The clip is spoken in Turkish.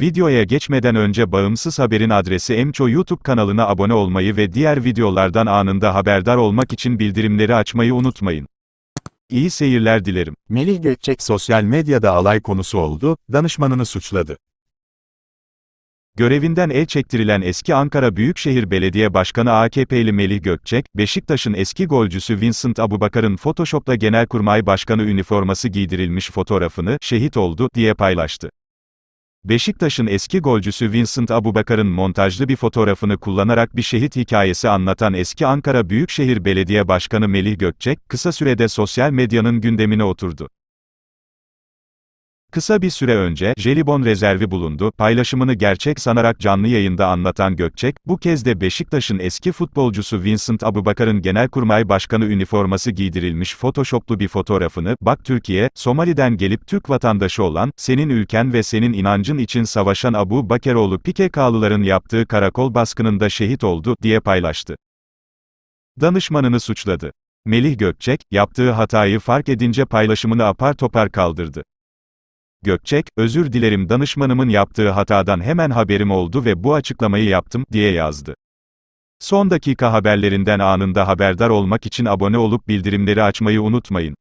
Videoya geçmeden önce Bağımsız Haber'in adresi Emço YouTube kanalına abone olmayı ve diğer videolardan anında haberdar olmak için bildirimleri açmayı unutmayın. İyi seyirler dilerim. Melih Gökçek sosyal medyada alay konusu oldu, danışmanını suçladı. Görevinden el çektirilen eski Ankara Büyükşehir Belediye Başkanı AKP'li Melih Gökçek, Beşiktaş'ın eski golcüsü Vincent Abubakar'ın Photoshop'la Genelkurmay Başkanı üniforması giydirilmiş fotoğrafını, şehit oldu, diye paylaştı. Beşiktaş'ın eski golcüsü Vincent Abubakar'ın montajlı bir fotoğrafını kullanarak bir şehit hikayesi anlatan eski Ankara Büyükşehir Belediye Başkanı Melih Gökçek, kısa sürede sosyal medyanın gündemine oturdu. Kısa bir süre önce, jelibon rezervi bulundu, paylaşımını gerçek sanarak canlı yayında anlatan Gökçek, bu kez de Beşiktaş'ın eski futbolcusu Vincent Abubakar'ın Genelkurmay Başkanı üniforması giydirilmiş photoshoplu bir fotoğrafını, bak Türkiye, Somali'den gelip Türk vatandaşı olan, senin ülken ve senin inancın için savaşan Abu Bakeroğlu PKK'lıların yaptığı karakol baskınında şehit oldu, diye paylaştı. Danışmanını suçladı. Melih Gökçek, yaptığı hatayı fark edince paylaşımını apar topar kaldırdı. Gökçek, özür dilerim danışmanımın yaptığı hatadan hemen haberim oldu ve bu açıklamayı yaptım, diye yazdı. Son dakika haberlerinden anında haberdar olmak için abone olup bildirimleri açmayı unutmayın.